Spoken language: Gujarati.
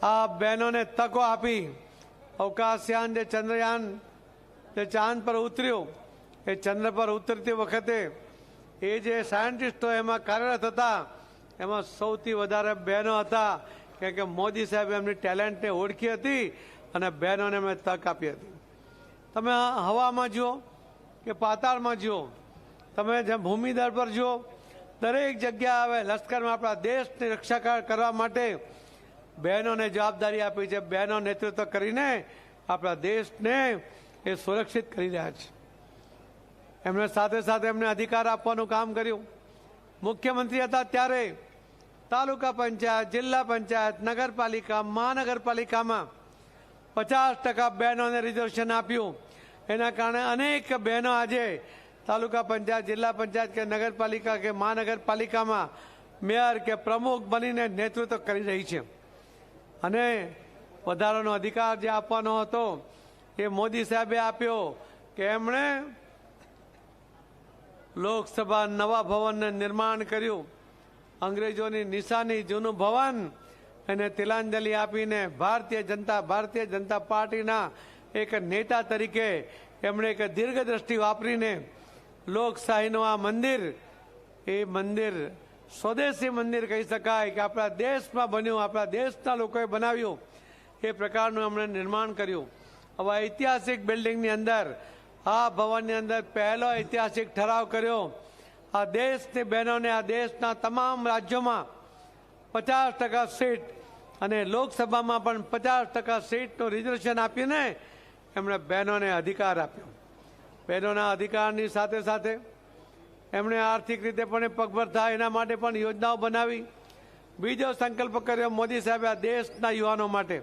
આ બહેનોને તકો આપી અવકાશયાન જે ચંદ્રયાન જે ચાંદ પર ઉતર્યું, એ ચંદ્ર પર ઉતરતી વખતે એ જે સાયન્ટિસ્ટો એમાં કાર્યરત હતા, એમાં સૌથી વધારે બહેનો હતા, કેમ કે મોદી સાહેબ એમની ટેલેન્ટને ઓળખી હતી અને બહેનોને મેં તક આપી હતી. તમે હવામાં જુઓ કે પાતાળમાં જુઓ, તમે જેમ ભૂમિદળ પર જુઓ, દરેક જગ્યા હવે લશ્કરમાં આપણા દેશની રક્ષા કરવા માટે બહેનોને જવાબદારી આપી છે. બહેનો નેતૃત્વ કરીને આપણા દેશને એ સુરક્ષિત કરી રહ્યા છે. એમણે સાથે સાથે એમને અધિકાર આપવાનું કામ કર્યું. મુખ્યમંત્રી હતા ત્યારે તાલુકા પંચાયત, જિલ્લા પંચાયત, નગરપાલિકા, મહાનગરપાલિકામાં પચાસ ટકા બહેનોને રિઝર્વેશન આપ્યું. એના કારણે અનેક બહેનો આજે તાલુકા પંચાયત, જિલ્લા પંચાયત કે નગરપાલિકા કે મહાનગરપાલિકામાં મેયર કે પ્રમુખ બનીને નેતૃત્વ કરી રહી છે. અને વધારાનો અધિકાર જે આપવાનો હતો, એ મોદી સાહેબે આપ્યો કે એમણે લોકસભા નવા ભવનને નિર્માણ કર્યું. અંગ્રેજોની નિશાની જૂનું ભવન એને તિલાંજલિ આપીને ભારતીય જનતા ભારતીય જનતા પાર્ટીના એક નેતા તરીકે એમણે એક દીર્ઘદ્રષ્ટિ વાપરીને લોકશાહીનું આ મંદિર, એ મંદિર સ્વદેશી મંદિર કહી શકાય કે આપણા દેશમાં બન્યું, આપણા દેશના લોકોએ બનાવ્યું, એ પ્રકારનું એમણે નિર્માણ કર્યું. હવે ઐતિહાસિક બિલ્ડિંગની અંદર, આ ભવનની અંદર પહેલો ઐતિહાસિક ઠરાવ કર્યો. આ દેશની બહેનોને, આ દેશના તમામ રાજ્યોમાં પચાસ ટકા સીટ અને લોકસભામાં પણ પચાસ ટકા સીટનું રિઝર્વેશન આપીને એમણે બહેનોને અધિકાર આપ્યો. બહેનોના અધિકારની સાથે સાથે એમણે આર્થિક રીતે પણ પગભર થાય, એના માટે પણ યોજનાઓ બનાવી. બીજો સંકલ્પ કર્યો મોદી સાહેબે આ દેશના યુવાનો માટે.